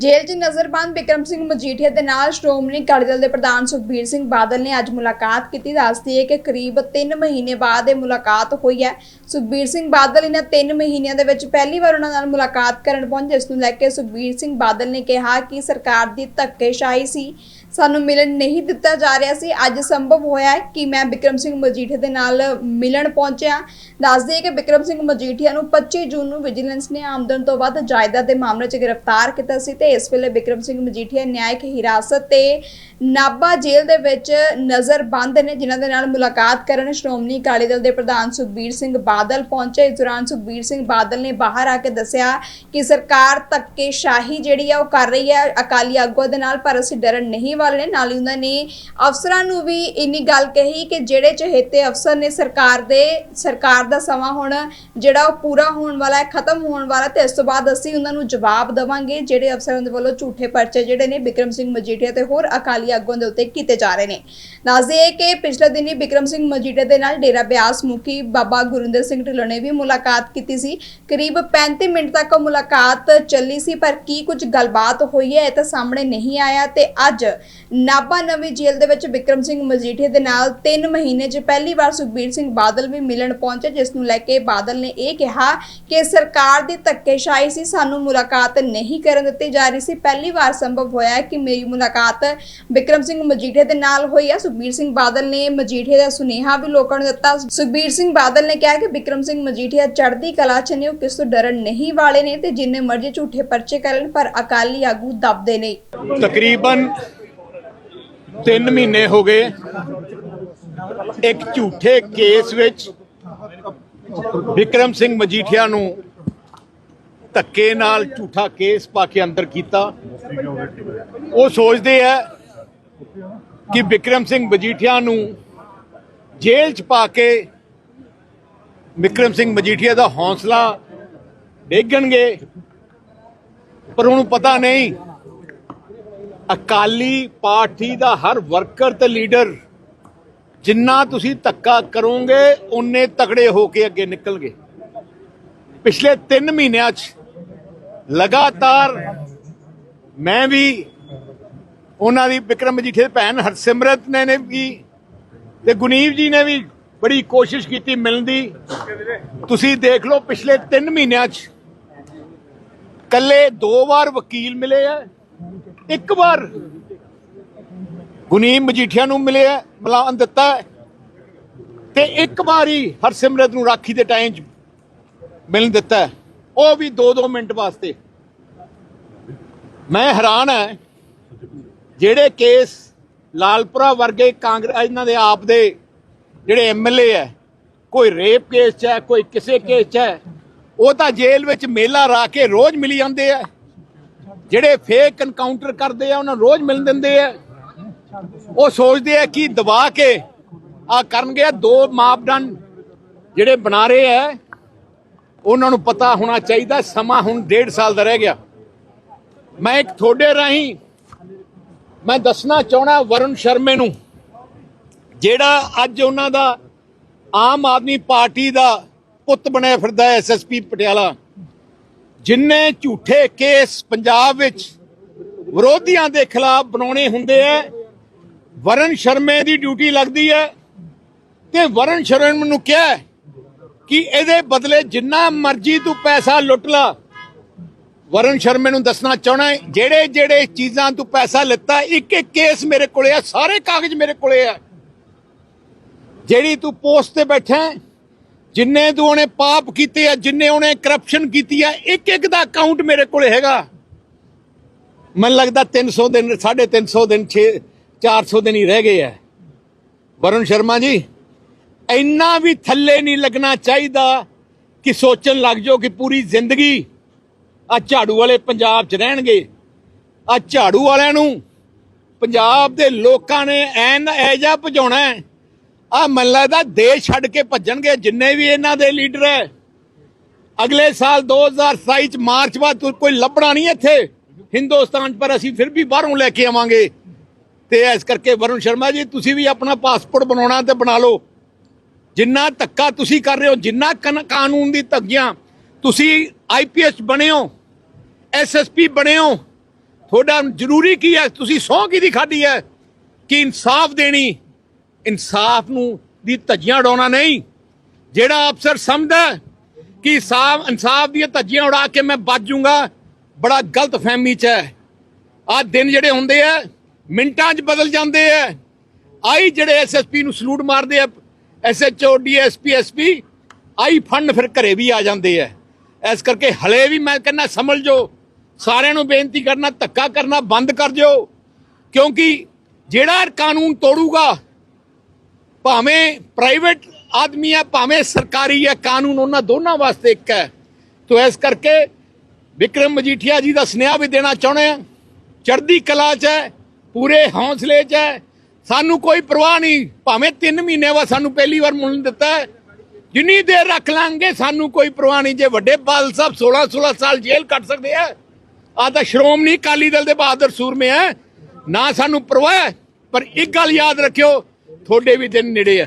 ਜੇਲ੍ਹ 'ਚ ਨਜ਼ਰਬੰਦ ਬਿਕਰਮ ਸਿੰਘ ਮਜੀਠੀਆ ਦੇ ਨਾਲ ਸ਼੍ਰੋਮਣੀ ਅਕਾਲੀ ਦਲ ਦੇ ਪ੍ਰਧਾਨ ਸੁਖਬੀਰ ਸਿੰਘ ਬਾਦਲ ਨੇ ਅੱਜ ਮੁਲਾਕਾਤ ਕੀਤੀ। ਦੱਸਦੀ ਹੈ ਕਿ ਕਰੀਬ 3 ਮਹੀਨੇ ਬਾਅਦ ਇਹ ਮੁਲਾਕਾਤ ਹੋਈ ਹੈ। ਸੁਖਬੀਰ ਸਿੰਘ ਬਾਦਲ ਇਹਨਾਂ 3 ਮਹੀਨਿਆਂ ਦੇ ਵਿੱਚ ਪਹਿਲੀ ਵਾਰ ਉਹਨਾਂ ਨਾਲ ਮੁਲਾਕਾਤ ਕਰਨ ਪਹੁੰਚੇ। ਇਸ ਨੂੰ ਲੈ ਕੇ ਸੁਖਬੀਰ ਸਿੰਘ ਬਾਦਲ ਨੇ ਕਿਹਾ ਕਿ ਸਰਕਾਰ ਦੀ ਧੱਕੇਸ਼ਾਹੀ ਸੀ। ਸਾਨੂੰ ਮਿਲਣ ਨਹੀਂ ਦਿੱਤਾ ਜਾ ਰਿਹਾ ਸੀ। ਅੱਜ ਸੰਭਵ ਹੋਇਆ ਹੈ ਕਿ ਮੈਂ ਬਿਕਰਮ ਸਿੰਘ ਮਜੀਠੀਆ ਦੇ ਨਾਲ ਮਿਲਣ ਪਹੁੰਚਿਆ। ਦੱਸਦੇ ਹੈ ਕਿ ਬਿਕਰਮ ਸਿੰਘ ਮਜੀਠੀਆ ਨੂੰ 25 ਜੂਨ ਨੂੰ ਵਿਜੀਲੈਂਸ ਨੇ ਆਮਦਨ ਤੋਂ ਵੱਧ ਜਾਇਦਾਦ ਦੇ ਮਾਮਲੇ 'ਚ ਗ੍ਰਿਫਤਾਰ ਕੀਤਾ ਸੀ ਤੇ ਇਸ ਵੇਲੇ ਬਿਕਰਮ ਸਿੰਘ ਮਜੀਠੀਆ ਨਿਆਇਕ ਹਿਰਾਸਤ ਤੇ ਨਾਭਾ ਜੇਲ੍ਹ ਦੇ ਵਿੱਚ ਨਜ਼ਰਬੰਦ ਨੇ, ਜਿਨ੍ਹਾਂ ਦੇ ਨਾਲ ਮੁਲਾਕਾਤ ਕਰਨ ਸ਼੍ਰੋਮਣੀ ਅਕਾਲੀ ਦਲ ਦੇ ਪ੍ਰਧਾਨ ਸੁਖਬੀਰ ਸਿੰਘ ਬਾਦਲ ਪਹੁੰਚੇ। ਇਸ ਦੌਰਾਨ ਸੁਖਬੀਰ ਸਿੰਘ ਬਾਦਲ ਨੇ ਬਾਹਰ ਆ ਕੇ ਦੱਸਿਆ ਕਿ ਸਰਕਾਰ ਧੱਕੇਸ਼ਾਹੀ ਜਿਹੜੀ ਆ ਉਹ ਕਰ ਰਹੀ ਹੈ, ਅਕਾਲੀ ਆਗੂਆਂ ਦੇ ਨਾਲ, ਪਰ ਅਸੀਂ ਡਰਨ ਨਹੀਂ ਵਾਲੇ ਨੇ। ਨਾਲ ਹੀ ਉਹਨਾਂ ਨੇ ਅਫਸਰਾਂ ਨੂੰ ਵੀ ਇੰਨੀ ਗੱਲ ਕਹੀ ਕਿ ਜਿਹੜੇ ਚਹੇਤੇ ਅਫਸਰ ਨੇ ਸਰਕਾਰ ਦੇ, ਸਰਕਾਰ ਦਾ ਸਮਾਂ ਹੁਣ ਜਿਹੜਾ ਉਹ ਪੂਰਾ ਹੋਣ ਵਾਲਾ ਹੈ, ਖਤਮ ਹੋਣ ਵਾਲਾ ਤੇ ਇਸ ਤੋਂ ਬਾਅਦ ਅਸੀਂ ਉਹਨਾਂ ਨੂੰ ਜਵਾਬ ਦੇਵਾਂਗੇ। ਜਿਹੜੇ ਅਫਸਰਾਂ ਦੇ ਵੱਲੋਂ ਝੂਠੇ ਪਰਚੇ ਜਿਹੜੇ ਨੇ, ਬਿਕਰਮ ਸਿੰਘ ਮਜੀਠੀਆ ਤੇ ਹੋਰ ਅਕਾਲੀ ਆਗੂਆਂ ਦੇ ਉੱਤੇ ਕੀਤੇ ਜਾ ਰਹੇ ਨੇ। ਦੱਸਦੇ ਕਿ ਪਿਛਲੇ ਦਿਨੀ ਬਿਕਰਮ ਸਿੰਘ ਮਜੀਠੇ ਦੇ ਨਾਲ ਡੇਰਾ ਬਿਆਸ ਮੁਖੀ ਬਾਬਾ ਗੁਰਿੰਦਰ ਸਿੰਘ ਢਿੱਲੋਂ ਨੇ ਵੀ ਮੁਲਾਕਾਤ ਕੀਤੀ ਸੀ। ਕਰੀਬ 35 ਮਿੰਟ ਤੱਕ ਮੁਲਾਕਾਤ ਚੱਲੀ ਸੀ, ਪਰ ਕੀ ਕੁਝ ਗੱਲਬਾਤ ਹੋਈ ਹੈ ਇਹ ਤਾਂ ਸਾਹਮਣੇ ਨਹੀਂ ਆਇਆ ਤੇ ਅੱਜ ਨਾਭਾ ਨਵੀਂ ਜੇਲ੍ਹ ਦੇ ਵਿੱਚ ਬਿਕਰਮ ਸਿੰਘ ਮਜੀਠੀਆ ਦੇ ਨਾਲ 3 ਮਹੀਨੇ 'ਚ ਪਹਿਲੀ ਵਾਰ ਸੁਖਬੀਰ ਸਿੰਘ ਬਾਦਲ ਵੀ ਮਿਲਣ ਪਹੁੰਚੇ, ਜਿਸ ਨੂੰ ਲੈ ਕੇ ਬਾਦਲ ਨੇ ਇਹ ਕਿਹਾ ਕਿ ਸਰਕਾਰ ਦੀ ਧੱਕੇਸ਼ਾਹੀ ਸੀ, ਸਾਨੂੰ ਮੁਲਾਕਾਤ ਨਹੀਂ ਕਰਨ ਦਿੱਤੀ ਜਾ ਰਹੀ ਸੀ। ਪਹਿਲੀ ਵਾਰ ਸੰਭਵ ਹੋਇਆ ਕਿ ਮੇਰੀ ਮੁਲਾਕਾਤ ਬਿਕਰਮ ਸਿੰਘ ਮਜੀਠੇ ਦੇ ਨਾਲ ਹੋਈ ਹੈ ਸੁਖਬੀਰ ਸਿੰਘ ਬਾਦਲ ਨੇ ਮਜੀਠੀਆ ਦਾ ਸੁਨੇਹਾ ਵੀ ਲੋਕਾਂ ਨੂੰ ਦਿੱਤਾ। ਸੁਖਬੀਰ ਸਿੰਘ ਬਾਦਲ ਨੇ ਕਿਹਾ ਕਿ ਬਿਕਰਮ ਸਿੰਘ ਮਜੀਠੀਆ ਚੜ੍ਹਦੀ ਕਲਾ 'ਚ ਨੇ, ਉਹ ਕਿਸ ਤੋਂ ਡਰਨ ਨਹੀਂ ਵਾਲੇ ਨੇ ਤੇ ਜਿੰਨੇ ਮਰਜ਼ੀ ਝੂਠੇ ਪਰਚੇ ਕਰਨ, ਪਰ ਅਕਾਲੀ ਆਗੂ ਦਬਦੇ ਨਹੀਂ ਤਕਰੀਬਨ 3 ਮਹੀਨੇ ਹੋ ਗਏ ਇੱਕ ਝੂਠੇ ਕੇਸ ਵਿੱਚ ਵਿਕਰਮ ਸਿੰਘ ਮਜੀਠੀਆ ਨੂੰ ਧੱਕੇ ਨਾਲ ਝੂਠਾ ਕੇਸ ਪਾ ਕੇ ਅੰਦਰ ਕੀਤਾ। ਉਹ ਸੋਚਦੇ ਆ ਕਿ ਵਿਕਰਮ ਸਿੰਘ ਮਜੀਠੀਆ ਨੂੰ ਜੇਲ੍ਹ 'ਚ ਪਾ ਕੇ ਵਿਕਰਮ ਸਿੰਘ ਮਜੀਠੀਆ ਦਾ ਹੌਸਲਾ ਡੇਗਣਗੇ, ਪਰ ਉਹਨੂੰ ਪਤਾ ਨਹੀਂ, ਅਕਾਲੀ ਪਾਰਟੀ ਦਾ ਹਰ ਵਰਕਰ ਤੇ ਲੀਡਰ ਜਿੰਨਾ ਤੁਸੀਂ ਧੱਕਾ ਕਰੋਗੇ ਉਨੇ ਤਕੜੇ ਹੋ ਕੇ ਅੱਗੇ ਨਿਕਲਗੇ ਪਿਛਲੇ 3 ਮਹੀਨਿਆਂ 'ਚ ਲਗਾਤਾਰ ਮੈਂ ਵੀ ਉਹਨਾਂ ਦੀ ਵਿਕਰਮ ਮਜੀਠੇ ਦੀ ਭੈਣ ਹਰਸਿਮਰਤ ਨੇ ਨੇ ਵੀ ਤੇ ਗੁਨੀਵ ਜੀ ਨੇ ਵੀ ਬੜੀ ਕੋਸ਼ਿਸ਼ ਕੀਤੀ ਮਿਲਣ ਦੀ ਤੁਸੀਂ ਦੇਖ ਲਓ ਪਿਛਲੇ 3 ਮਹੀਨਿਆਂ 'ਚ ਕੱਲੇ ਦੋ ਵਾਰ ਵਕੀਲ ਮਿਲੇ ਆ, ਇੱਕ ਵਾਰ ਗੁਨੀਮ ਮਜੀਠੀਆ ਨੂੰ ਮਿਲਿਆ ਬੁਲਾਉਣ ਦਿੱਤਾ ਹੈ। ਤੇ ਇੱਕ ਵਾਰੀ ਹਰਸਿਮਰਤ ਨੂੰ ਰਾਖੀ ਦੇ ਟਾਈਮ 'ਚ ਮਿਲਣ ਦਿੱਤਾ ਉਹ ਵੀ 2-2 ਮਿੰਟ ਵਾਸਤੇ ਮੈਂ ਹੈਰਾਨ ਹੈ ਜਿਹੜੇ ਕੇਸ ਲਾਲਪੁਰਾ ਵਰਗੇ ਕਾਂਗਰਸ ਇਹਨਾਂ ਦੇ ਆਪ ਦੇ ਜਿਹੜੇ ਐਮਐਲਏ ਹੈ, ਕੋਈ ਰੇਪ ਕੇਸ 'ਚ ਹੈ, ਕੋਈ ਕਿਸੇ ਕੇਸ 'ਚ ਹੈ, ਉਹ ਤਾਂ ਜੇਲ੍ਹ ਵਿੱਚ ਮੇਲਾ ਰਾ ਕੇ ਰੋਜ਼ ਮਿਲੀ ਜਾਂਦੇ ਆ। ਜਿਹੜੇ ਫੇਕ ਐਨਕਾਊਂਟਰ ਕਰਦੇ ਆ, ਉਹਨਾਂ ਨੂੰ ਰੋਜ਼ ਮਿਲ ਦਿੰਦੇ ਆ। ਉਹ ਸੋਚਦੇ ਆ ਕਿ ਦਬਾ ਕੇ ਆ ਕਰਨਗੇ ਦੋ ਮਾਪਦੰਡ ਜਿਹੜੇ ਬਣਾ ਰਹੇ ਆ, ਉਹਨਾਂ ਨੂੰ ਪਤਾ ਹੋਣਾ ਚਾਹੀਦਾ, ਸਮਾਂ ਹੁਣ ਡੇਢ ਸਾਲ ਦਾ ਰਹਿ ਗਿਆ। ਮੈਂ ਇੱਕ ਤੁਹਾਡੇ ਰਾਹੀਂ ਮੈਂ ਦੱਸਣਾ ਚਾਹਣਾ ਵਰੁਣ ਸ਼ਰਮੇ ਨੂੰ, ਜਿਹੜਾ ਅੱਜ ਉਹਨਾਂ ਦਾ ਆਮ ਆਦਮੀ ਪਾਰਟੀ ਦਾ ਪੁੱਤ ਬਣਿਆ ਫਿਰਦਾ ਐਸਐਸਪੀ ਪਟਿਆਲਾ, ਜਿੰਨੇ ਝੂਠੇ ਕੇਸ ਪੰਜਾਬ ਵਿੱਚ ਵਿਰੋਧੀਆਂ ਦੇ ਖਿਲਾਫ ਬਣਾਉਣੇ ਹੁੰਦੇ ਆ ਵਰਨ ਸ਼ਰਮੇ ਦੀ ਡਿਊਟੀ ਲੱਗਦੀ ਹੈ ਤੇ ਵਰਨ ਸ਼ਰਮੇ ਨੂੰ ਕਿਹਾ ਕਿ ਇਹਦੇ ਬਦਲੇ ਜਿੰਨਾ ਮਰਜ਼ੀ ਤੂੰ ਪੈਸਾ ਲੁੱਟ ਲਾ ਵਰਨ ਸ਼ਰਮੇ ਨੂੰ ਦੱਸਣਾ ਚਾਹਣਾ ਜਿਹੜੇ ਜਿਹੜੇ ਚੀਜ਼ਾਂ ਤੂੰ ਪੈਸਾ ਲਿੱਤਾ, ਇੱਕ ਇੱਕ ਕੇਸ ਮੇਰੇ ਕੋਲੇ ਆ, ਸਾਰੇ ਕਾਗਜ਼ ਮੇਰੇ ਕੋਲੇ ਆ। ਜਿਹੜੀ ਤੂੰ ਪੋਸਟ ਤੇ ਬੈਠਾ ਜਿੰਨੇ ਤੂੰ ਉਹਨੇ ਪਾਪ ਕੀਤੇ ਆ, ਜਿੰਨੇ ਉਹਨੇ ਕਰਪਸ਼ਨ ਕੀਤੀ ਆ, ਇੱਕ ਇੱਕ ਦਾ ਅਕਾਊਂਟ ਮੇਰੇ ਕੋਲੇ ਹੈਗਾ। ਮੈਨੂੰ ਲੱਗਦਾ 300 ਦਿਨ 350 ਦਿਨ 6 400 ਦਿਨ ਹੀ ਰਹਿ ਗਏ ਆ। ਵਰੁਣ ਸ਼ਰਮਾ ਜੀ, ਇੰਨਾ ਵੀ ਥੱਲੇ ਨਹੀਂ ਲੱਗਣਾ ਚਾਹੀਦਾ ਕਿ ਸੋਚਣ ਲੱਗ ਜਾਓ ਕਿ ਪੂਰੀ ਜ਼ਿੰਦਗੀ ਆ ਝਾੜੂ ਵਾਲੇ ਪੰਜਾਬ 'ਚ ਰਹਿਣਗੇ। ਆ ਝਾੜੂ ਵਾਲਿਆਂ ਨੂੰ ਪੰਜਾਬ ਦੇ ਲੋਕਾਂ ਨੇ ਐਨ ਐਜਾ ਭਜਾਉਣਾ ਹੈ। ਆ ਮੈਨੂੰ ਲੱਗਦਾ ਦੇਸ਼ ਛੱਡ ਕੇ ਭੱਜਣਗੇ ਜਿੰਨੇ ਵੀ ਇਹਨਾਂ ਦੇ ਲੀਡਰ ਹੈ। ਅਗਲੇ ਸਾਲ 2027 ਚ ਮਾਰਚ ਬਾਅਦ ਕੋਈ ਲੱਭਣਾ ਨਹੀਂ ਇੱਥੇ। ਹਿੰਦੁਸਤਾਨ 'ਚ, ਪਰ ਅਸੀਂ ਫਿਰ ਵੀ ਬਾਹਰੋਂ ਲੈ ਕੇ ਆਵਾਂਗੇ। ਤੇ ਇਸ ਕਰਕੇ ਵਰੁਣ ਸ਼ਰਮਾ ਜੀ, ਤੁਸੀਂ ਵੀ ਆਪਣਾ ਪਾਸਪੋਰਟ ਬਣਾਉਣਾ ਤੇ ਬਣਾ ਲਓ। ਜਿੰਨਾ ਧੱਕਾ ਤੁਸੀਂ ਕਰ ਰਹੇ ਹੋ, ਜਿੰਨਾ ਕਨ- ਕਾਨੂੰਨ ਦੀ ਧੱਗੀਆਂ ਤੁਸੀਂ ਆਈਪੀਐਸ ਬਣੇ ਹੋ ਐਸਐਸਪੀ ਬਣੇ ਹੋ। ਤੁਹਾਡਾ ਜ਼ਰੂਰੀ ਕੀ ਹੈ? ਤੁਸੀਂ ਸਹੁੰ ਕਿਹਦੀ ਖਾਧੀ ਹੈ? ਕਿ ਇਨਸਾਫ ਦੇਣੀ। ਇਨਸਾਫ ਨੂੰ ਦੀ ਧੱਜੀਆਂ ਉਡਾਉਣਾ ਨਹੀਂ। ਜਿਹੜਾ ਅਫਸਰ ਸਮਝਦਾ ਕਿ ਸਾਫ਼ ਇਨਸਾਫ ਦੀਆਂ ਧੱਜੀਆਂ ਉਡਾ ਕੇ ਮੈਂ ਬਚ ਜਾਊਂਗਾ ਬੜਾ ਗਲਤ ਫਹਿਮੀ ਚ ਹੈ। ਆਹ ਦਿਨ ਜਿਹੜੇ ਹੁੰਦੇ ਆ, ਮਿੰਟਾਂ 'ਚ ਬਦਲ ਜਾਂਦੇ ਆ। ਆਈ ਜਿਹੜੇ ਐਸਐਸਪੀ ਨੂੰ ਸਲੂਟ ਮਾਰਦੇ ਆ ਐਸਐਚਓ ਡੀਐਸਪੀ ਐਸਪੀ ਆਈ ਫੰਡ ਫਿਰ ਘਰੇ ਵੀ ਆ ਜਾਂਦੇ ਆ। ਇਸ ਕਰਕੇ ਹਲੇ ਵੀ ਮੈਂ ਕਹਿੰਦਾ ਸਮਝ ਜੋ ਸਾਰਿਆਂ ਨੂੰ ਬੇਨਤੀ ਕਰਨਾ, ਧੱਕਾ ਕਰਨਾ ਬੰਦ ਕਰ ਦਿਓ। ਕਿਉਂਕਿ ਜਿਹੜਾ ਕਾਨੂੰਨ ਤੋੜੂਗਾ, ਭਾਵੇਂ ਪ੍ਰਾਈਵੇਟ ਆਦਮੀ ਹੈ ਭਾਵੇਂ ਸਰਕਾਰੀ ਹੈ ਕਾਨੂੰਨ ਉਹਨਾਂ ਦੋਨਾਂ ਵਾਸਤੇ ਇੱਕ ਹੈ। ਤੋ ਇਸ ਕਰਕੇ ਵਿਕਰਮ ਮਜੀਠੀਆ ਜੀ ਦਾ ਸੁਨੇਹਾ ਵੀ ਦੇਣਾ ਚਾਹੁੰਦੇ ਆ। ਚੜ੍ਹਦੀ ਕਲਾ 'ਚ ਹੈ, ਪੂਰੇ ਹੌਸਲੇ 'ਚ ਹੈ। ਸਾਨੂੰ ਕੋਈ ਪਰਵਾਹ ਨਹੀਂ, ਭਾਵੇਂ 3 ਮਹੀਨੇ ਬਾਅਦ ਸਾਨੂੰ ਪਹਿਲੀ ਵਾਰ ਮੁੱਲ ਦਿੱਤਾ ਹੈ। ਜਿੰਨੀ ਦੇਰ ਰੱਖ ਲਾਂਗੇ, ਸਾਨੂੰ ਕੋਈ ਪਰਵਾਹ ਨਹੀਂ। ਜੇ ਵੱਡੇ ਬਾਦਲ ਸਾਹਿਬ 16 16 ਸਾਲ ਜੇਲ੍ਹ ਕੱਟ ਸਕਦੇ ਆ ਆ ਤਾਂ ਸ਼੍ਰੋਮਣੀ ਅਕਾਲੀ ਦਲ ਦੇ ਬਹਾਦਰ ਸੂਰਮੇ ਹੈ ਨਾ ਸਾਨੂੰ ਪਰਵਾਹ ਪਰ ਇੱਕ ਗੱਲ ਯਾਦ ਰੱਖਿਓ, ਤੁਹਾਡੇ ਵੀ ਦਿਨ ਨੇੜੇ ਆ।